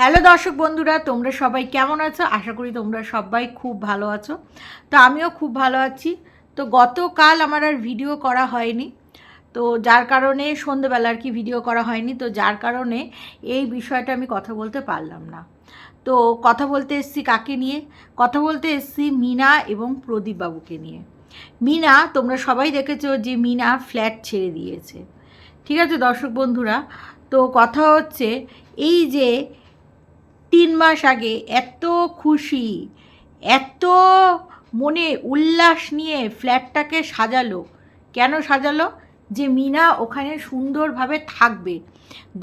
Hello দর্শক বন্ধুরা, তোমরা সবাই কেমন আছো? আশা করি তোমরা সবাই খুব ভালো আছো। তো আমিও খুব ভালো আছি। তো গতকাল আমার আর ভিডিও করা হয়নি। তো যার কারণে সন্ধেবেলা আর কি ভিডিও করা হয়নি। তো যার কারণে এই বিষয়টা আমি কথা বলতে পারলাম না। তো কথা বলতে এসছি কাকে নিয়ে? কথা বলতে এসছি মিনা এবং প্রদীপবাবুকে নিয়ে। মিনা, তোমরা সবাই দেখেছ যে মিনা ফ্ল্যাট ছেড়ে দিয়েছে। ঠিক আছে দর্শক বন্ধুরা? তো কথা হচ্ছে এই যে তিন মাস আগে এত খুশি, এত মনে উল্লাস নিয়ে ফ্ল্যাটটাকে সাজালো। কেন সাজালো? যে মিনা ওখানে সুন্দরভাবে থাকবে।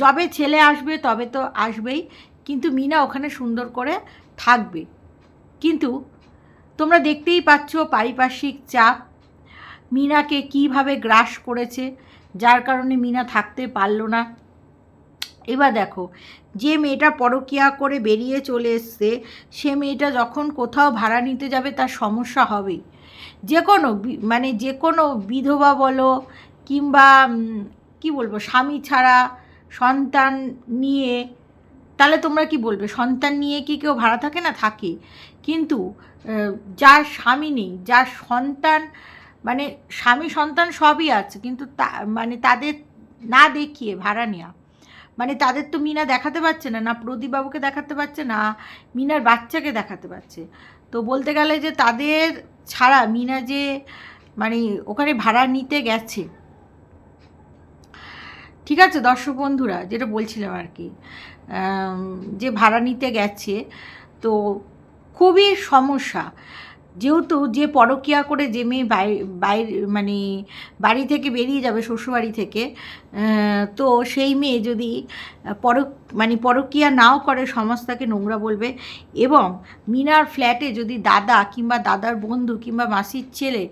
যবে ছেলে আসবে তবে তো আসবেই, কিন্তু মিনা ওখানে সুন্দর করে থাকবে। কিন্তু তোমরা দেখতেই পাচ্ছ পারিপার্শ্বিক চাপ। মিনাকে কীভাবে গ্রাস করেছে, যার কারণে মিনা থাকতে পারল না। এবার দেখো, যে মেয়েটা পরকিয়া করে বেরিয়ে চলে এসছে, সে মেয়েটা যখন কোথাও ভাড়া নিতে যাবে তার সমস্যা হবেই। যে কোনো মানে যে কোনো বিধবা বলো কিংবা কি বলব, স্বামী ছাড়া সন্তান নিয়ে, তাহলে তোমরা কি বলবে, সন্তান নিয়ে কি কেউ ভাড়া থাকে? না, থাকে। কিন্তু যার স্বামী নেই, যার সন্তান মানে স্বামী সন্তান সবই আছে, কিন্তু তা মানে তাদের না দেখিয়ে ভাড়া নেওয়া মানে তাদের তো মিনা দেখাতে পারছে না না প্রদীপবাবুকে দেখাতে পারছে, না মিনার বাচ্চাকে দেখাতে পারছে। তো বলতে গেলে যে তাদের ছাড়া মিনা যে মানে ওখানে ভাড়া নিতে গেছে। ঠিক আছে দর্শক বন্ধুরা, যেটা বলছিলাম আর কি যে ভাড়া নিতে গেছে, তো খুবই সমস্যা। যেহেতু যে পরকিয়া করে যে মেয়ে বাইরে মানে বাড়ি থেকে বেরিয়ে যাবে, শ্বশুরবাড়ি থেকে তো সেই মেয়ে যদি পর মানে পরকিয়া নাও করে, সমাজ তাকে নোংরা বলবে এবং মিনার ফ্ল্যাটে যদি দাদা কিংবা দাদার বন্ধু কিংবা মাসির ছেলে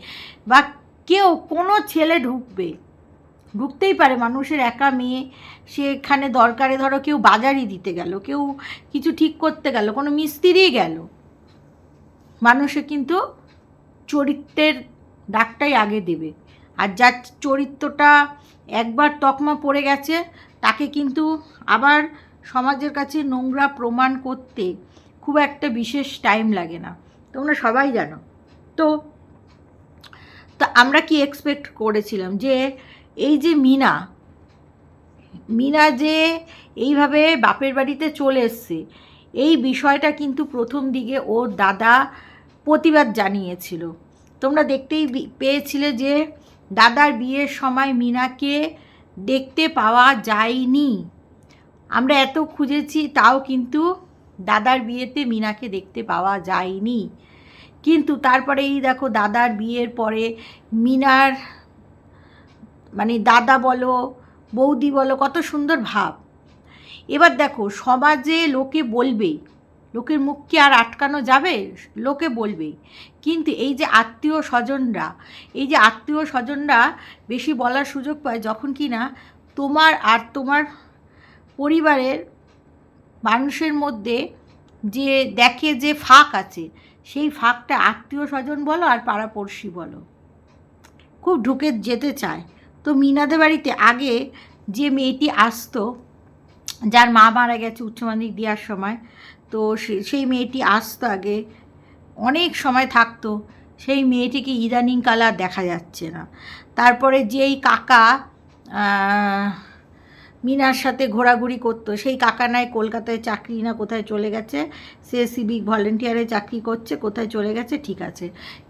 বা কেউ কোনো ছেলে ঢুকবে, ঢুকতেই পারে, মানুষের একা মেয়ে, সেখানে দরকারে ধরো কেউ বাজারই দিতে গেল, কেউ কিছু ঠিক করতে গেল, কোনো মিস্ত্রিই গেল মানুষে কিন্তু চরিত্রের ডাকটাই আগে দেবে। আর যার চরিত্রটা একবার তকমা পড়ে গেছে, তাকে কিন্তু আবার সমাজের কাছে নোংরা প্রমাণ করতে খুব একটা বিশেষ টাইম লাগে না। তোমরা সবাই জানো। তো তো আমরা কি এক্সপেক্ট করেছিলাম যে এই যে মিনা মিনা যে এইভাবে বাপের বাড়িতে চলে এসছে এই বিষয়টা কিন্তু প্রথম দিকে ওর দাদা প্রতিবাদ জানিয়েছিল। তোমরা দেখতেই পেয়েছিলে যে দাদার বিয়ের সময় মিনাকে দেখতে পাওয়া যায়নি। আমরা এত খুঁজেছি, তাও কিন্তু দাদার বিয়েতে মিনাকে দেখতে পাওয়া যায়নি। কিন্তু তারপরে এই দেখো দাদার বিয়ের পরে মিনার মানে দাদা বলো, বৌদি বলো, কত সুন্দর ভাব। এবার দেখো, সমাজে লোকে বলবেই লোকের মুখ কি আর আটকানো যাবে? লোকে বলবেই কিন্তু এই যে আত্মীয় স্বজনরা, এই যে আত্মীয় স্বজনরা বেশি বলার সুযোগ পায় যখন কি না, তোমার আর তোমার পরিবারের মানুষের মধ্যে যে দেখে যে ফাঁক আছে, সেই ফাঁকটা আত্মীয় স্বজন বলো আর পাড়াপড়শি বলো। খুব ঢুকে যেতে চায়। তো মিনাদের বাড়িতে আগে যে মেয়েটি আসতো যার মা মারা গেছে উচ্চ মাধ্যমিক দেওয়ার সময়। তো সেই মেয়েটি আসতো আগে, অনেক সময় থাকতো, সেই মেয়েটিকে ইদানিং কাল আর দেখা যাচ্ছে না। তারপরে যেই কাকা মিনার সাথে ঘোরাঘুরি করতো। সেই কাকা নাই কলকাতায় চাকরি না কোথায় চলে গেছে, সে সিভিক ভলেন্টিয়ারে চাকরি করছে, কোথায় চলে গেছে ঠিক আছে।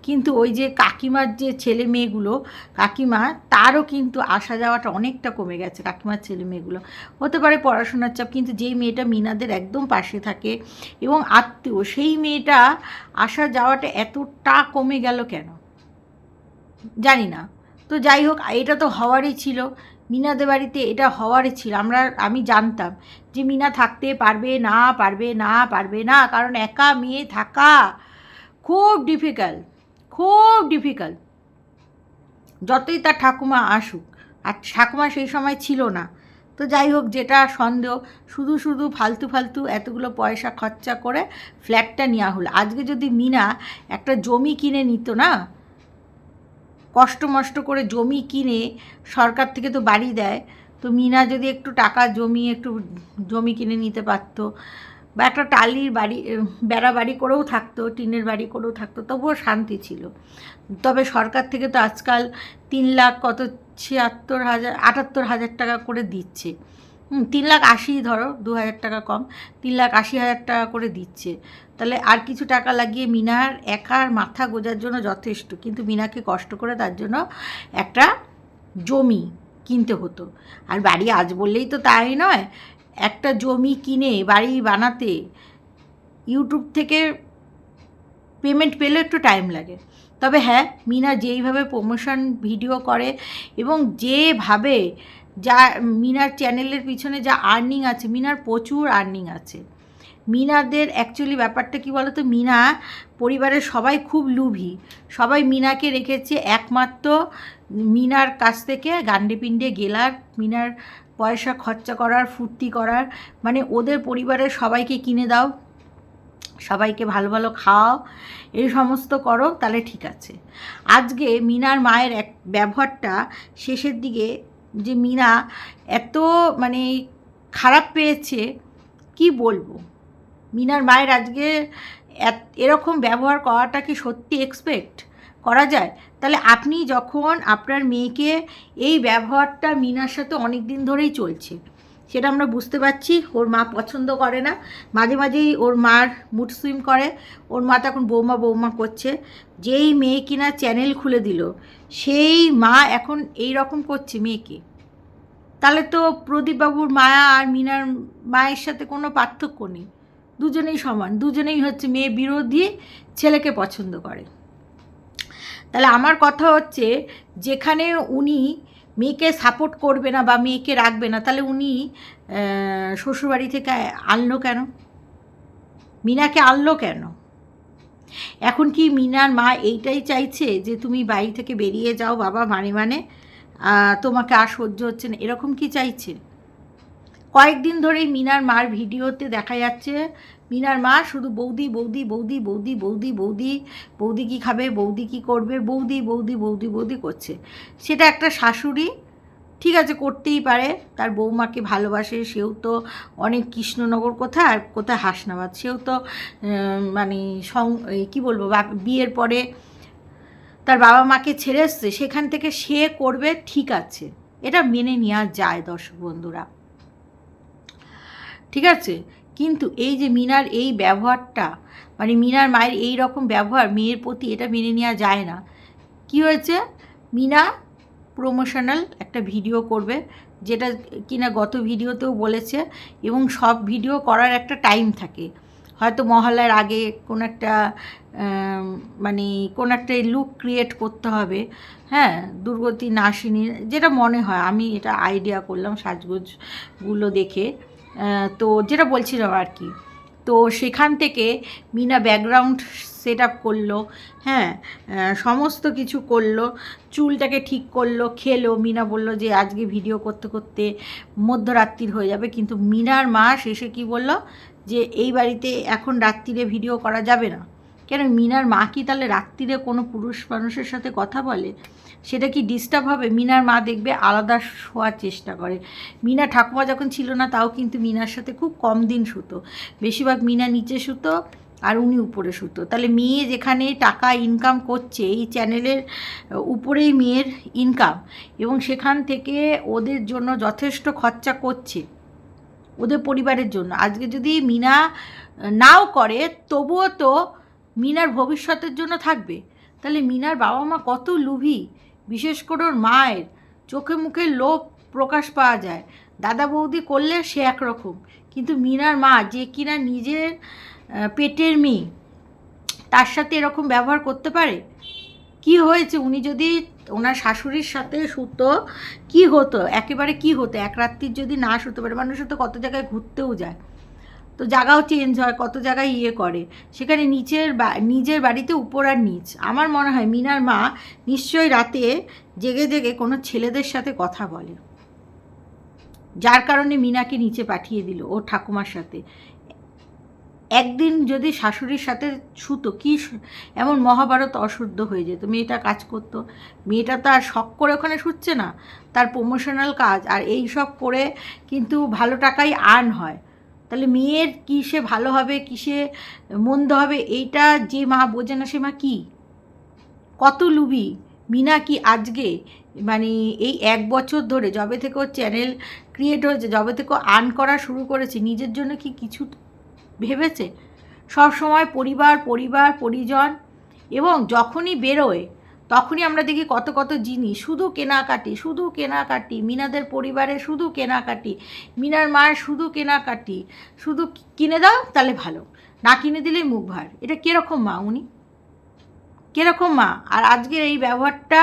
কিন্তু ওই যে কাকিমার যে ছেলে মেয়েগুলো, কাকিমা, তারও কিন্তু আসা যাওয়াটা অনেকটা কমে গেছে কাকিমার ছেলে মেয়েগুলো। হতে পারে পড়াশোনার চাপ, কিন্তু যেই মেয়েটা মিনাদের একদম পাশে থাকে এবং আত্মীয়, সেই মেয়েটা আসা যাওয়াটা এতটা কমে গেল কেন? জানি না। তো যাই হোক, এটা তো হওয়ারই ছিল। মিনাদের বাড়িতে এটা হওয়ারই ছিল। আমরা, আমি জানতাম যে মিনা থাকতে পারবে না পারবে না পারবে না, কারণ একা মেয়ে থাকা খুব ডিফিকাল্ট খুব ডিফিকাল্ট যতই তার ঠাকুমা আসুক, আর ঠাকুমা সেই সময় ছিল না। তো যাই হোক, যেটা সন্দেহ, শুধু শুধু ফালতু ফালতু এতগুলো পয়সা খরচা করে ফ্ল্যাটটা নেওয়া হলো। আজকে যদি মিনা একটা জমি কিনে নিত না কষ্ট মষ্ট করে জমি কিনে সরকার থেকে তো বাড়ি দেয়। তো মিনা যদি একটু টাকা জমি, একটু জমি কিনে নিতে পারতো বা একটা টালির বাড়ি বেড়া বাড়ি করেও থাকতো, টিনের বাড়ি করেও থাকতো, তবুও শান্তি ছিল। তবে সরকার থেকে তো আজকাল তিন লাখ কত ছিয়াত্তর হাজার, আটাত্তর হাজার টাকা করে দিচ্ছে। তিন লাখ আশি, ধরো, দু হাজার টাকা কম। তিন লাখ আশি হাজার টাকা করে দিচ্ছে। তাহলে আর কিছু টাকা লাগিয়ে মিনার একার মাথা গোজার জন্য যথেষ্ট। কিন্তু মিনাকে কষ্ট করে তার জন্য একটা জমি কিনতে হতো। আর বাড়ি আজ বললেই তো তাই নয়, একটা জমি কিনে বাড়ি বানাতে ইউটিউব থেকে পেমেন্ট পেলেও একটু টাইম লাগে। তবে হ্যাঁ মিনা যেইভাবে প্রমোশন ভিডিও করে এবং যেভাবে যা মিনার চ্যানেলের পিছনে যা আর্নিং আছে, মিনার প্রচুর আর্নিং আছে। মিনাদের অ্যাকচুয়ালি ব্যাপারটা কি বলতো? মিনা পরিবারের সবাই খুব লুভি। সবাই মিনাকে রেখেছে একমাত্র মিনার কাছ থেকে গান্ডে পিণ্ডে গেলার, মিনার পয়সা খরচা করার, ফুর্তি করার। মানে ওদের পরিবারের সবাইকে কিনে দাও, সবাইকে ভালো ভালো খাওয়াও এই সমস্ত করো, তাহলে ঠিক আছে। আজকে মিনার মায়ের এক ব্যবহারটা শেষের দিকে যে মীরা এত মানে খারাপ পেয়েছে, কি বলব? মিনার মায়ের আজকে এরকম ব্যবহার করাটা কি সত্যি এক্সপেক্ট করা যায়? তাহলে আপনি যখন আপনার মেয়েকে এই ব্যবহারটা মিনার সাথে অনেক দিন ধরেই চলছে সেটা আমরা বুঝতে পারছি, ওর মা পছন্দ করে না। মাঝে মাঝেই ওর মার মুড সুইম করে। ওর মা তখন বৌমা বৌমা করছে। যেই মেয়ে কিনা চ্যানেল খুলে দিল, সেই মা এখন এই রকম করছে মেয়েকে। তাহলে তো প্রদীপবাবুর মায়া আর মিনার মায়ের সাথে কোনো পার্থক্য নেই। দুজনেই সমান, দুজনেই হচ্ছে মেয়ে বিরোধী, ছেলেকে পছন্দ করে। তাহলে আমার কথা হচ্ছে, যেখানে উনি মেয়েকে সাপোর্ট করবে না বা মেয়েকে রাখবে না, তাহলে উনি শ্বশুরবাড়ি থেকে আনলো কেন? মিনাকে আনলো কেন? এখন কি মিনার মা এইটাই চাইছে যে তুমি বাড়ি থেকে বেরিয়ে যাও বাবা মানে মানে তোমাকে আর সহ্য হচ্ছে না, এরকম কি চাইছে? কয়েকদিন ধরেই মিনার মার ভিডিওতে দেখা যাচ্ছে মিনার মা শুধু বৌদি বৌদি বৌদি বৌদি বৌদি বৌদি বৌদি কি খাবে, বৌদি কি করবে, বৌদি বৌদি বৌদি বৌদি করছে। সেটা একটা শাশুড়ি, ঠিক আছে, করতেই পারে। তার বৌমাকে ভালোবাসে, সেও তো অনেক কৃষ্ণনগর কোথায় আর কোথায় হাসনাবাদ। সেও তো মানে সং কী বলব বিয়ের পরে তার বাবা মাকে ছেড়ে এসছে, সেখান থেকে সে করবে, ঠিক আছে। এটা মেনে নেওয়া যায় দর্শক বন্ধুরা। ঠিক আছে? কিন্তু এই যে মিনার এই ব্যবহারটা মানে মিনার মায়ের এই রকম ব্যবহার মেয়ের প্রতি এটা মেনে নেওয়া যায় না। কি হয়েছে? মিনা প্রমোশনাল একটা ভিডিও করবে, যেটা কিনা গত ভিডিওতেও বলেছে এবং সব ভিডিও করার একটা টাইম থাকে। হয়তো মহলার আগে কোনো একটা মানে কোনো একটা লুক ক্রিয়েট করতে হবে হ্যাঁ দুর্গতি নাসিনীর, যেটা মনে হয়, আমি এটা আইডিয়া করলাম সাজগোজগুলো দেখে। তো যেটা বলছিলাম আর কি। তো সেখান থেকে মিনা ব্যাকগ্রাউন্ড সেট আপ করল হ্যাঁ সমস্ত কিছু করল, চুলটাকে ঠিক করল, খেলো। মিনা বলল যে, আজকে ভিডিও করতে করতে মধ্যরাত্রির হয়ে যাবে। কিন্তু মিনার মা শেষে কি বলল? যে, এই বাড়িতে এখন রাত্রিরে ভিডিও করা যাবে না। কেন মিনার মা কি তাহলে রাত্রিরে কোনো পুরুষ মানুষের সাথে কথা বলে? সেটা কি ডিস্টার্ব হবে? মিনার মা দেখবে আলাদা শোয়ার চেষ্টা করে। মিনা ঠাকুমা যখন ছিল না, তাও কিন্তু মিনার সাথে খুব কম দিন শুতো। বেশিরভাগ মিনা নিচে শুতো আর উনি উপরে শুতো। তাহলে মেয়ে যেখানে টাকা ইনকাম করছে, এই চ্যানেলের উপরেই মেয়ের ইনকাম এবং সেখান থেকে ওদের জন্য যথেষ্ট খরচা করছে। ওদের পরিবারের জন্য। আজকে যদি মিনা নাও করে, তবুও তো মিনার ভবিষ্যতের জন্য থাকবে। তাহলে মিনার বাবা মা কত লুভি। বিশেষ করে ওর মায়ের। চোখে মুখে লোভ প্রকাশ পাওয়া যায়। দাদা বৌদি করলে সে একরকম। কিন্তু মিনার মা যে কিনা নিজের পেটের মেয়ে, তার সাথে এরকম ব্যবহার করতে পারে? কি হয়েছে? উনি যদি ওনার শাশুড়ির সাথে শুতো, কি হতো? একেবারে কি হতো? এক রাত্রির যদি না শুতে পারে, মানুষ তো কত জায়গায় ঘুরতেও যায়। তো জায়গাও চেঞ্জ হয়, কত জায়গায় ইয়ে করে। সেখানে নিচের নিজের বাড়িতে উপর আর নিচ। আমার মনে হয় মিনার মা নিশ্চয়ই রাতে জেগে জেগে কোনো ছেলেদের সাথে কথা বলে। যার কারণে মিনাকে নিচে পাঠিয়ে দিল ও ঠাকুমার সাথে। একদিন যদি শাশুড়ির সাথে শুতো, কি এমন মহাভারত অশুদ্ধ হয়ে যেত। মেয়েটা কাজ করতো। মেয়েটা তো আর শখ করে ওখানে শুচ্ছে না। তার প্রমোশনাল কাজ, আর এই সব করে কিন্তু ভালো টাকাই আর্ন হয়। তাহলে মেয়ের কিসে ভালো হবে, কিসে মন্দ হবে, এইটা যে মা বোঝে না সে মা কী? কত লুবি? মিনা কি আজকে মানে এই এক বছর ধরে যবে থেকে ওর চ্যানেল ক্রিয়েট হয়েছে, যবে থেকে আর্ন করা শুরু করেছে, নিজের জন্য কি কিছু ভেবেছে? সব সময় পরিবার পরিবার, পরিজন, এবং যখনই বেরোয় তখনই আমরা দেখি কত কত জিনিস, শুধু কেনাকাটি শুধু কেনাকাটি, মিনাদের পরিবারে শুধু কেনাকাটি, মিনার মায়ের শুধু কেনাকাটি, শুধু কিনে দাও তাহলে ভালো, না কিনে দিলেই মুখ ভার। এটা কীরকম মা উনি? কীরকম মা? আর আজকের এই ব্যবহারটা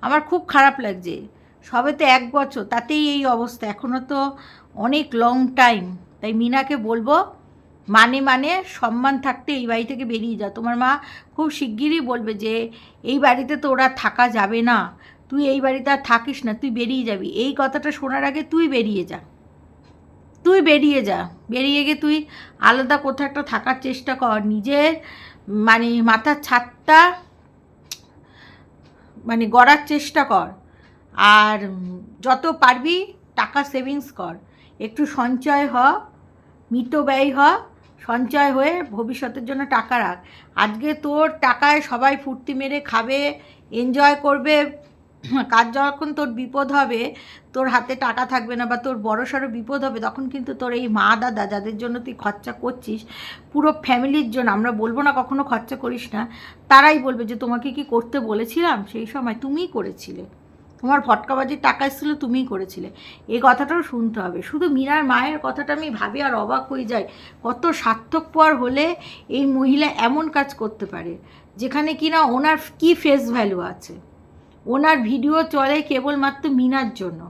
আমার খুব খারাপ লাগছে। সবে তো এক বছর, তাতেই এই অবস্থা। এখনও তো অনেক লং টাইম তাই মিনাকে বলব মানে মানে সম্মান থাকতে এই বাড়ি থেকে বেরিয়ে যা। তোমার মা খুব শিগগিরই বলবে যে, এই বাড়িতে তো ওরা থাকা যাবে না। তুই এই বাড়িতে আর থাকিস না, তুই বেরিয়ে যাবি। এই কথাটা শোনার আগে তুই বেরিয়ে যা। তুই বেরিয়ে যা। বেরিয়ে গিয়ে তুই আলাদা কোথাও একটা থাকার চেষ্টা কর। নিজের মানে মাথার ছাদটা মানে গড়ার চেষ্টা কর। আর যত পারবি টাকা সেভিংস কর। একটু সঞ্চয় হ মিত ব্যয় হ। সঞ্চয় হয়ে ভবিষ্যতের জন্য টাকা রাখ। আজকে তোর টাকায় সবাই ফুর্তি মেরে খাবে এনজয় করবে, কাজ যখন তোর বিপদ হবে, তোর হাতে টাকা থাকবে না বা তোর বড় সড়ো বিপদ হবে, তখন কিন্তু তোর এই মা দাদা যাদের জন্য তুই খরচা করছিস, পুরো ফ্যামিলির জন্য, আমরা বলব না কখনো খরচা করিস না, তারাই বলবে যে তোমাকে কি করতে বলেছিলাম? সেই সময় তুমিই করেছিলে। তোমার ফটকাবাজির টাকা এসেছিল তুমিই করেছিলে। এই কথাটাও শুনতে হবে। শুধু মীরার মায়ের কথাটা আমি ভাবি আর অবাক হয়ে যাই। কত সার্থকপর হলে এই মহিলা এমন কাজ করতে পারে, যেখানে কিনা ওনার কি ফেস ভ্যালু আছে? ওনার ভিডিও চলে কেবলমাত্র মিনার জন্য।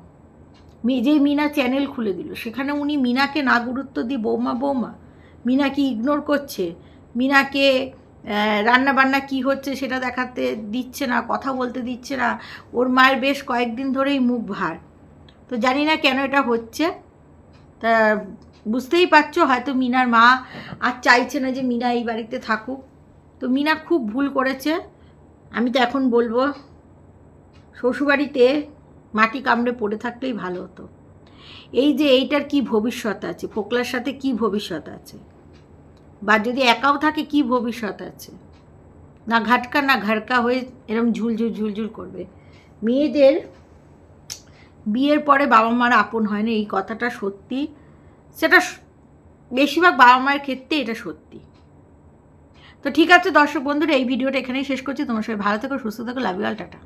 যেই মিনা চ্যানেল খুলে দিল, সেখানে উনি মিনাকে না গুরুত্ব দিয়ে, বৌমা বৌমা মিনাকে ইগনোর করছে? মিনাকে রান্না বান্না কি হচ্ছে সেটা দেখাতে দিচ্ছে না, কথা বলতে দিচ্ছে না। ওর মায়ের বেশ কয়েকদিন ধরেই মুখ ভার। তো জানি না কেন এটা হচ্ছে। তা বুঝতেই পারছ, হয়তো মিনার মা আর চাইছে না যে মিনা এই বাড়িতে থাকুক। তো মিনা খুব ভুল করেছে। আমি তো এখন বলব, শ্বশুরবাড়িতে মাটি কামড়ে পড়ে থাকলেই ভালো হতো। এই যে এইটার কি ভবিষ্যৎ আছে? ফোকলার সাথে কি ভবিষ্যৎ আছে? বা যদি একাও থাকে, কি ভবিষ্যৎ আছে? না ঘাটকা, না ঘাড়কা হয়ে এরম ঝুলঝুল ঝুলঝুল করবে। মেয়েদের বিয়ের পরে বাবা মার আপন হয় না, এই কথাটা সত্যি। সেটা বেশিরভাগ বাবা মায়ের ক্ষেত্রে এটা সত্যি। তো ঠিক আছে দর্শক বন্ধুরা, এই ভিডিওটা এখানেই শেষ করছি। তোমার সবাই ভালো থেকো, সুস্থ থাকো লাভ টাটা।